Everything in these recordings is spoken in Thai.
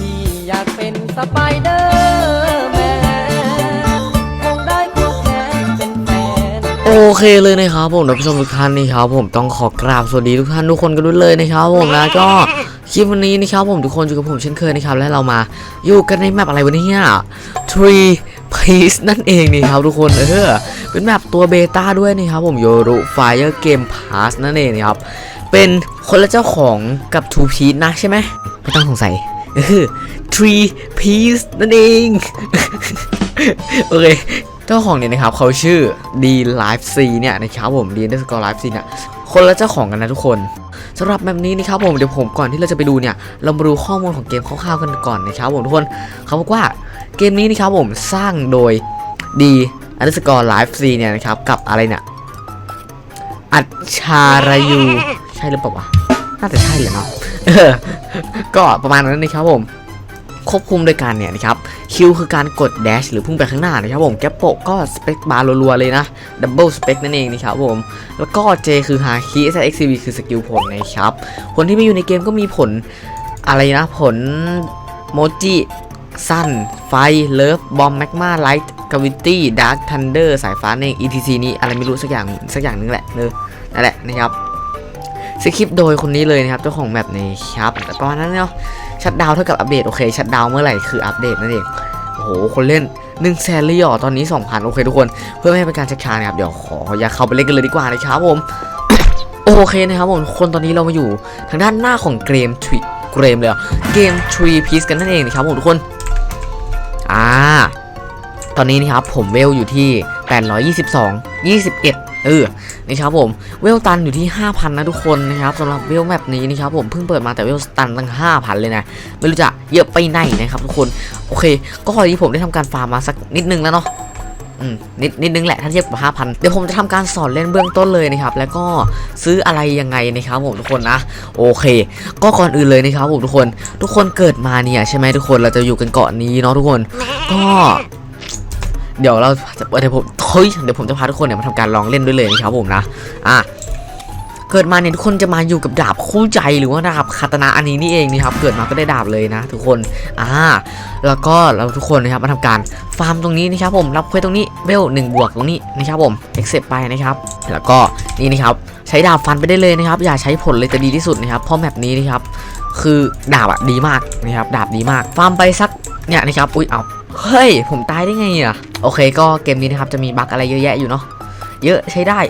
พี่อยากเป็นสไปเดอร์แมนคงได้ควงแขนเป็นแฟน โอเคเลยนะครับผมท่านผู้ชมทุกท่านนี่ครับผมต้องขอกราบสวัสดีทุกท่านทุกคนกันด้วยเลยนะครับผมนะก็คลิปวันนี้นะครับผมทุกคนอยู่กับผมเช่นเคยนะครับและเรามาอยู่กันในแมปอะไรวะเนี่ย Tree Piece นั่นเองนี่ครับทุกคนเออเป็นแมปตัวเบต้าด้วยนะครับผมโยรุ Fire Game Pass นั่นเองนะครับ เป็นคนละเจ้าของกับ Two Piece นะใช่ไหมไม่ต้องสงสัยเออ Tree Piece นั่นเองโอเคเจ้าของเนี่ยนะครับเขาชื่อ D Live C เนี่ยนะครับผม D underscore Live C เนี่ยคนละเจ้าของกันนะทุกคนสำหรับแบบนี้นะครับผมเดี๋ยวผมก่อนที่เราจะไปดูเนี่ย เรามาดูข้อมูลของเกมคร่าวๆกันก่อนนะครับผมทุกคนเขาบอกว่า เกมนี้นะครับผมสร้างโดย D underscore Live C เนี่ยนะครับ กับอะไรเนี่ยอัจฉายู ใช่หรือเปล่าวะน่าจะใช่แหละเนาะก็ประมาณนั้นนะครับผม ควบคุมโดยการเนี่ยนะครับ Q คือการกด dash หรือพุ่งไปข้างหน้านะครับผมแกปโปก็สเปคบาร์รัวๆเลยนะ double spec นั่นเองนะครับผม แล้วก็ J คือ h a k i S X C V คือสกิลผลนะครับผลที่ไม่อยู่ในเกมก็มีผลอะไรนะผลโมจิ สั้นไฟเลิฟบอมแมกมาไลท์กาวิตี้ดาร์คทันเดอร์สายฟ้าเอง etc นี้อะไรไม่รู้สักอย่างสักอย่างนึงแหละเนอะนั่นแหละนะครับสคริปต์โดยคนนี้เลยนะครับเจ้าของแมปนะครับแต่ประมาณนั้นเนาะชัดดาวเท่ากับอัปเดตโอเคชัดดาวเมื่อไหร่คืออัปเดตนั่นเองโอ้โหคนเล่น1นึ่งแสนเลยเหรอตอนนี้ 2,000 โอเคทุกคน เพื่อไม่ให้เป็นการชักช้านะครับ เดี๋ยวขออย่าเข้าไปเล่นกันเลยดีกว่านะครับผม โอเคนะครับผม คนตอนนี้เรามาอยู่ทางด้านหน้าของเกมทรีเกมเลยเหรอเกม Tree Piece กันนั่นเองนะครับผมทุกคน อ่า ตอนนี้นะครับผมเวลอยู่ที่ 822 21 เออ นะครับผม เวลตันอยู่ที่ 5,000 นะทุกคนนะครับสำหรับเวลแมปนี้นะครับผมเพิ่งเปิดมาแต่เวลตันตั้ง 5,000 เลยนะ ไม่รู้จะเยอะไปไหนนะครับทุกคน โอเค ก็ขอที่ผมได้ทำการฟาร์มมาสักนิดนึงแล้วเนาะ นิดนิดนึงแหละถ้าเทียบกับ 5,000 เดี๋ยวผมจะทำการสอนเล่นเบื้องต้นเลยนะครับ แล้วก็ซื้ออะไรยังไงนะครับผมทุกคนนะ โอเค ก็ก่อนอื่นเลยนะครับผมทุกคน ทุกคนเกิดมาเนี่ยใช่ไหมทุกคนเราจะอยู่กันเกาะนี้เนาะทุกคน ก็ เดี๋ยวเราจะเดี๋ยวผมเฮ้ยเดี๋ยวผมจะพาทุกคนเนี่ยมาทำการลองเล่นด้วยเลยนะครับผมนะ อะ เกิดมาเนี่ยทุกคนจะมาอยู่กับดาบคู่ใจหรือว่าดาบคาตนะอันนี้นี่เองนี่ครับเกิดมาก็ได้ดาบเลยนะ ทุกคนอ่าแล้วก็เราทุกคนนะครับมาทำการฟาร์มตรงนี้นะครับผมรับเควสตรงนี้เวลหนึ่งบวกตรงนี้นะครับผมเอ็กเซปไปนะครับแล้วก็นี่นะครับใช้ดาบฟันไปได้เลยนะครับ อย่าใช้ผลเลยจะดีที่สุดนะครับเพราะแมปนี้นะครับคือดาบอะดีมากนะครับดาบดีมาก ฟาร์มไปสักเนี่ยนะครับอุ้ยเอาเฮ้ยผมตายได้ไงอะโอเค ก็เกมนี้นะครับจะมีบั๊กอะไรเยอะแยะอยู่เนาะเยอะใช้ได้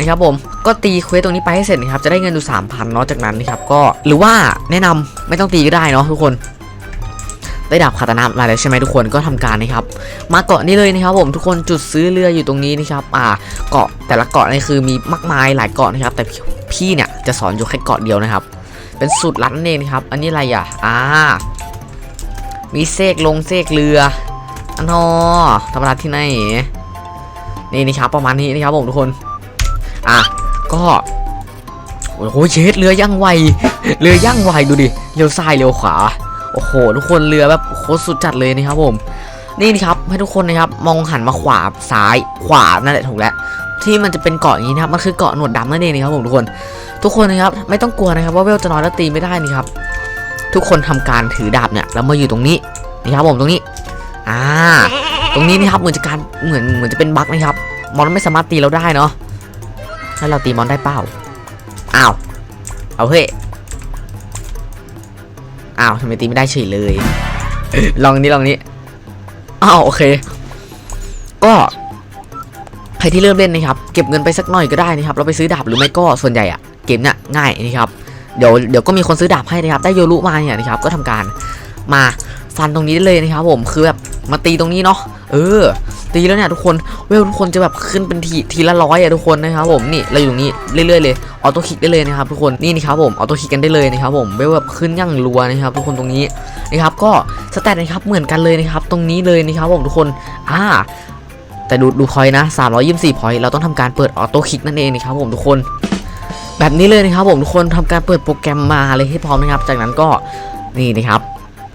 นะครับผมก็ตีเควสตรงนี้ไปให้เสร็จนะครับจะได้เงินดู3,000เนาะจากนั้นนะครับก็หรือว่าแนะนำไม่ต้องตีก็ได้เนาะทุกคนได้ดาบคาตานะมาแล้วใช่ไหมทุกคนก็ทำการนะครับ มาเกาะนี้เลยนะครับผมทุกคนจุดซื้อเรืออยู่ตรงนี้นะครับอ่าเกาะแต่ละเกาะนี่คือมีมากมายหลายเกาะนะครับ แต่พี่เนี่ยจะสอนอยู่แค่เกาะเดียวนะครับ เป็นสูตรลัดนั่นเองนะครับ อันนี้อะไรอะอ่ามีเซกลงเซกเรืออันนอธรรมดาที่ไหนนี่นะครับประมาณนี้นะครับผมทุกคน อะก็โอ้โหเชดเรือยั่งไวเรือยั่งไวดูดิเลี้ยวซ้ายเลี้ยวขวาโอ้โหทุกคนเรือแบบโคตรสุดจัดเลยนะครับผมนี่นะครับให้ทุกคนนะครับมองหันมาขวาซ้ายขวานั่นแหละถูกแล้วที่มันจะเป็นเกาะอย่างนี้นะครับมันคือเกาะหนวดดำนั่นเองนะครับผมทุกคนทุกคนนะครับไม่ต้องกลัวนะครับว่าเวลจะนอยแล้วตีไม่ได้นี่ครับทุกคนทำการถือดาบเนี่ยแล้วมาอยู่ตรงนี้นี่ครับผมตรงนี้อ่าตรงนี้นะครับเหมือนจะการเหมือนเหมือนจะเป็นบั๊กนะครับมอนไม่สามารถตีเราได้เนาะ ให้วเราตีมอนได้เปล่าอ้าว เอาเฮ้ย อ้าวทำไมตีไม่ได้เฉยเลย ลองนี้ลองนี้ อ้าวโอเค ก็ใครที่เริ่มเล่นนะครับ เก็บเงินไปสักหน่อยก็ได้นะครับ เราไปซื้อดาบหรือไม่ก็ส่วนใหญ่อะเกมเนี่ยง่ายนะครับ เดี๋ยวเดี๋ยวก็มีคนซื้อดาบให้นะครับ ได้โยรุมาเนี่ยนะครับ ก็ทำการมา ฟันตรงนี้ได้เลยนะครับผมคือแบบมาตีตรงนี้เนาะเออ ตีแล้วเนี่ยทุกคนเวลทุกคนจะแบบขึ้นเป็นทีทีละร้อยอะทุกคนนะครับผมนี่เราอยู่นี้เรื่อยๆเลยออโต้คลิกได้เลยนะครับทุกคนนี่นะครับผมออโต้คลิกกันได้เลยนะครับผมเวลแบบขึ้นยั่งรัวนะครับทุกคนตรงนี้นะครับก็สแตทนะครับเหมือนกันเลยนะครับตรงนี้เลยนะครับผมทุกคนอ่าแต่ดูดูพอยนะ324พอยเราต้องทำการเปิดออโต้คลิกนั่นเองนะครับผมทุกคน แบบนี้เลยนะครับผมทุกคนทำการเปิดโปรแกรมมาเลยให้พร้อมนะครับ จากนั้นก็นี่นะครับ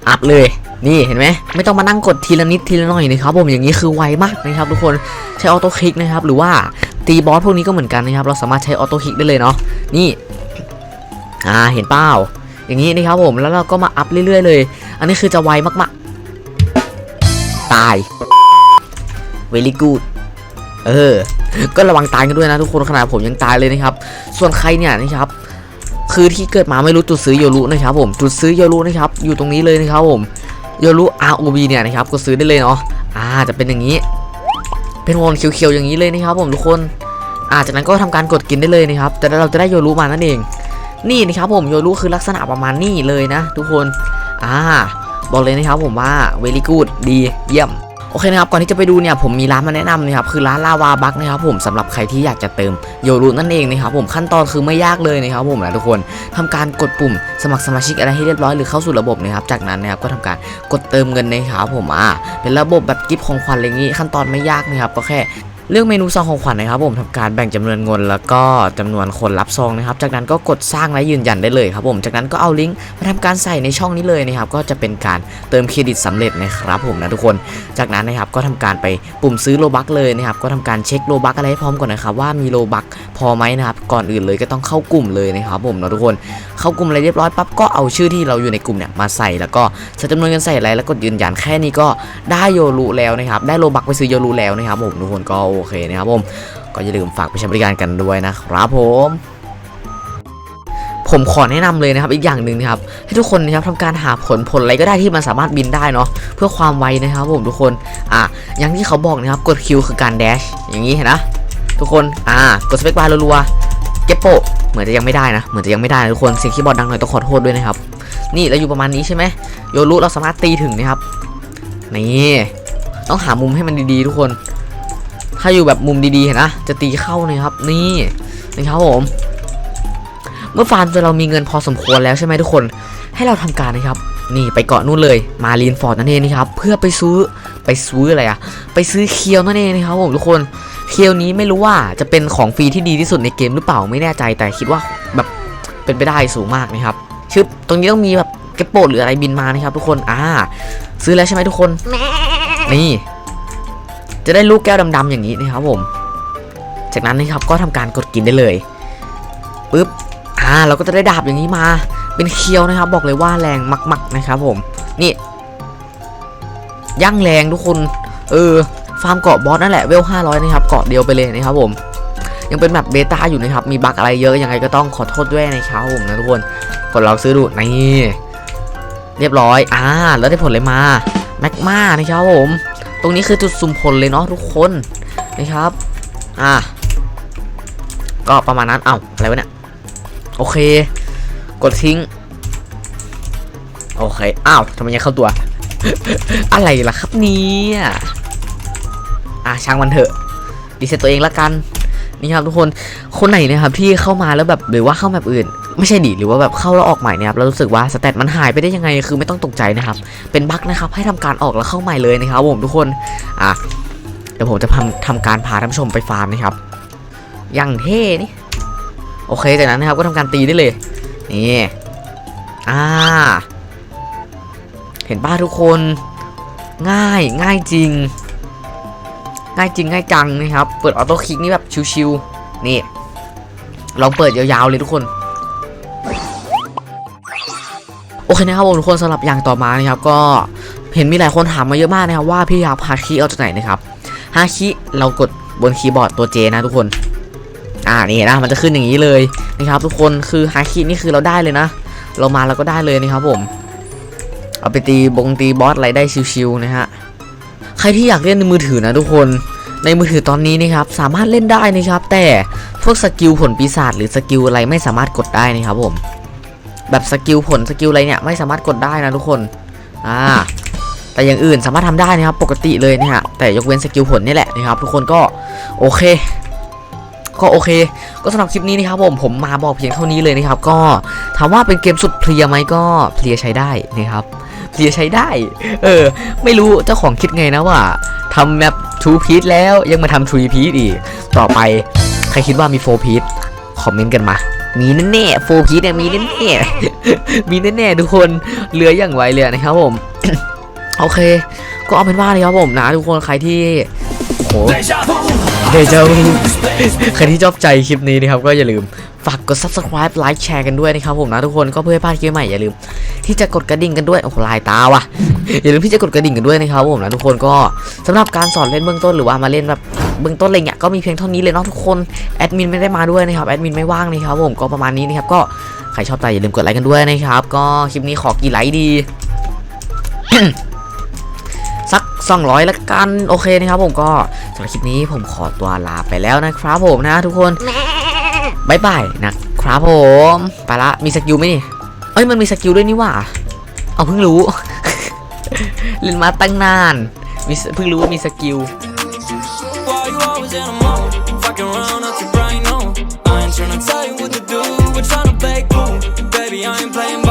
อัพเลย นี่เห็นไหมไม่ต้องมานั่งกดทีละนิดทีละหน่อยนะครับผมอย่างนี้คือไวมากนะครับทุกคนใช้ออโต้คลิกนะครับหรือว่าตีบอสพวกนี้ก็เหมือนกันนะครับเราสามารถใช้ออโต้คลิกได้เลยเนาะนี่อ่าเห็นเปล่าอย่างนี้นะครับผมแล้วเราก็มาอัพเรื่อยๆเลย อันนี้คือจะไวมากๆ ตาย very good เออ ก็ระวังตายกันด้วยนะทุกคนขนาดผมยังตายเลยนะครับ ส่วนใครเนี่ยนะครับ คือที่เกิดมาไม่รู้จุดซื้อโยรุนะครับผมจุดซื้อโยรุนะครับ อยู่ตรงนี้เลยนะครับผม โยรุ ROB เนี่ยนะครับก็ซื้อได้เลยเนาะอ่าจะเป็นอย่างนี้ เป็นวงเขียวๆอย่างนี้เลยนะครับผมทุกคนอาจากนั้นก็ทำการกดกินได้เลยนะครับ แต่เราจะได้โยรุมานั่นเอง นี่นะครับผมโยรุคือลักษณะประมาณนี้เลยนะ ทุกคนอ่าบอกเลยนะครับผมว่า very good ดีเยี่ยม โอเคนะครับก่อนที่จะไปดูเนี่ยผมมีร้านมาแนะนำนะครับคือร้านลาวาบักนะครับผมสำหรับใครที่อยากจะเติมโยรุนั่นเองนะครับผมขั้นตอนคือไม่ยากเลยนะครับผมนะทุกคนทำการกดปุ่มสมัครสมาชิกอะไรให้เรียบร้อยหรือเข้าสู่ระบบนะครับจากนั้นนะครับก็ทำการกดเติมเงินนะครับผมอ่าเป็นระบบแบบกิฟต์ของขวัญอะไรอย่างงี้ขั้นตอนไม่ยากนะครับก็แค่ เลือกเมนูซองของขวัญนะครับผมทำการแบ่งจำนวนเงินแล้วก็จำนวนคนรับซองนะครับจากนั้นก็กดสร้างและยืนยันได้เลยครับผมจากนั้นก็เอาลิงก์มาทำการใส่ในช่องนี้เลยนะครับก็จะเป็นการเติมเครดิตสำเร็จนะครับผมนะทุกคน จากนั้นนะครับก็ทำการไปปุ่มซื้อโลบักเลยนะครับก็ทำการเช็คโลบักอะไรให้พร้อมก่อนนะครับว่ามีโลบักพอไหมนะครับก่อนอื่นเลยก็ต้องเข้ากลุ่มเลยนะครับผมนะทุกคน เข้ากลุ่มอะไรเรียบร้อยปั๊บก็เอาชื่อที่เราอยู่ในกลุ่มเนี่ยมาใส่แล้วก็ใส่จำนวนเงินใส่อะไรแล้วกดยืนยันแค่นี้ก็ได้โยรุแล้วนะครับได้โลบักไปซื้อโยรุแล้วนะครับผมทุกคนก็โอเคนะครับผมก็อย่าลืมฝากไปใช้บริการกันด้วยนะครับผมผมขอแนะนำเลยนะครับอีกอย่างหนึ่งนะครับให้ทุกคนนะครับทำการหาผลผลอะไรก็ได้ที่มันสามารถบินได้เนาะเพื่อความไวนะครับผมทุกคนอะอย่างที่เขาบอกนะครับกดคิวคือการแดชอย่างนี้เห็นนะทุกคนอ่ากดสเปคบาร์รัวๆเก็บโปะเหมือนจะยังไม่ได้นะเหมือนจะยังไม่ได้นะทุกคนเสียงคีย์บอร์ดดังหน่อยต้องขอโทษด้วยนะครับนี่เราอยู่ประมาณนี้ใช่ไหมโยรุเราสามารถตีถึงนะครับนี่ต้องหามุมให้มันดีๆ ทุกคน ถ้าอยู่แบบมุมดีๆเห็นนะจะตีเข้านะครับ นี่นะครับผม เมื่อฟาร์มจนเรามีเงินพอสมควรแล้วใช่ไหมทุกคน ให้เราทำการนะครับ นี่ไปเกาะนู่นเลยมารีนฟอร์ดนั่นเองนะครับ เพื่อไปซื้อไปซื้ออะไรอะไปซื้อเคียวนั่นเองนะครับผมทุกคนเคียวนี้ไม่รู้ว่าจะเป็นของฟรีที่ดีที่สุดในเกมหรือเปล่าไม่แน่ใจแต่คิดว่าแบบเป็นไปได้สูงมากนะครับชึบตรงนี้ต้องมีแบบเก็บโปดหรืออะไรบินมานะครับ ทุกคนอ่า ซื้อแล้วใช่ไหมทุกคน นี่ จะได้ลูกแก้วดำๆอย่างนี้นะครับผม จากนั้นนะครับก็ทำการกดกินได้เลยปึ๊บอ่าเราก็จะได้ดาบอย่างนี้มา เป็นเคียวนะครับ บอกเลยว่าแรงมาก ๆนะครับ ผม นี่ย่างแรงทุกคนเออฟาร์มเกาะบอสนั่นแหละเวล500นะครับเกาะเดียวไปเลยนะครับผมยังเป็นแบบเบต้าอยู่นะครับ มีบั๊กอะไรเยอะยังไงก็ต้องขอโทษด้วยนะครับผมนะทุกคนกดลองซื้อดูนี่เรียบร้อยอ่าแล้วได้ผลเลยมาแม็กมานะครับผม ตรงนี้คือจุดสุ่มผลเลยเนาะทุกคนนะครับ อ่า ก็ประมาณนั้น เอ้าอะไรวะเนี่ย โอเค กดทิ้ง โอเค อ้าวทำไมยังเข้าตัว อะไรล่ะครับเนี่ยอะช่างมันเถอะ ดีเซตตัวเองละกัน นี่ครับทุกคน คนไหนนะครับที่เข้ามาแล้วแบบหรือว่าเข้าแบบอื่น ไม่ใช่ดิหรือว่าแบบเข้าแล้วออกใหม่เนี่ยครับแล้วรู้สึกว่าสเตตมันหายไปได้ยังไงคือไม่ต้องตกใจนะครับเป็นบั๊กนะครับให้ทำการออกแล้วเข้าใหม่เลยนะครับผมทุกคนอะเดี๋ยวผมจะทำทำการพาท่านผู้ชมไปฟาร์มนะครับอย่างเท่นี่โอเคจากนั้นนะครับก็ทำการตีได้เลยนี่อ่าเห็นป้าทุกคนง่ายง่ายจริง ง่ายจริงง่ายจังนะครับ เปิดออโต้คลิกนี่แบบชิวๆนี่ลองเปิดยาวๆเลยทุกคน โอเคนะครับผมทุกคนสำหรับอย่างต่อมานะครับก็เห็นมีหลายคนถามมาเยอะมากนะครับว่าพี่อยากพาคี้เอาจากไหนนะครับฮาคิเรากดบนคีย์บอร์ดตัวเจนะทุกคน อ่านี่นะมันจะขึ้นอย่างนี้เลยนะครับ ทุกคนคือฮาคินี่คือเราได้เลยนะ เรามาเราก็ได้เลยนะครับผมเอาไปตีบงตีบอสอะไรได้ชิวๆนะฮะใครที่อยากเล่นในมือถือนะทุกคนในมือถือตอนนี้นะครับสามารถเล่นได้นะครับ แต่พวกสกิลผลปีศาจหรือสกิลอะไรไม่สามารถกดได้นะครับผม แบบสกิลผลสกิลอะไรเนี่ยไม่สามารถกดได้นะทุกคนอ่าแต่อย่างอื่นสามารถทำได้นะครับปกติเลยนะฮะแต่ยกเว้นสกิลผลนี่แหละนะครับทุกคนก็โอเค ก็โอเค ก็สำหรับคลิปนี้นะครับผมผมมาบอกเพียงเท่านี้เลยนะครับ ก็ถามว่าเป็นเกมสุดเพลียไหมก็เพลียใช้ได้นะครับเพลียใช้ได้ เออ ไม่รู้เจ้าของคิดไงนะว่าทำแมปทูพีทแล้วยังมาทำทรีพีทอีก ต่อไปใครคิดว่ามีโฟพีทคอมเมนต์กันมา มีแน่ๆโฟพีเนี่ยมีแน่ๆมีแน่ๆทุกคนเหลืออย่างไวเลยนะครับผม โอเค ก็เอาเป็นว่าเลยครับผมนะทุกคนใครที่โอ้เดจาใครที่ชอบใจคลิปนี้นะครับก็อย่าลืมฝากกด subscribe ไลค์แชร์กันด้วยนะครับผมนะทุกคนก็เพื่อให้พลาดคลิปใหม่อย่าลืมที่จะกดกระดิ่งกันด้วยโอ้โหลายตาว่ะอย่าลืมที่จะกดกระดิ่งกันด้วยนะครับผมนะทุกคนก็สำหรับการสอนเล่นเบื้องต้นหรือว่ามาเล่นแบบ เบื้องต้นอะไรเงี้ยก็มีเพียงเท่านี้เลยเนาะทุกคนแอดมินไม่ได้มาด้วยนะครับแอดมินไม่ว่างนะครับผมก็ประมาณนี้นะครับก็ใครชอบใจอย่าลืมกดไลค์กันด้วยนะครับก็คลิปนี้ขอกี่ไลค์ดีสัก 200 ละกัน โอเคนะครับผมก็สำหรับคลิปนี้ผมขอตัวลาไปแล้วนะครับผมนะทุกคนบายบายนะครับผมไปละมีสกิลไหมนี่เอ้ยมันมีสกิลด้วยนี่ว่าเอาเพิ่งรู้ เล่นมาตั้งนานมีเพิ่งรู้ว่ามีสกิล you a mood? Fucking around at your brain, no. I ain't tryna tell you what to do. We're tryna play cool. Baby, I ain't playing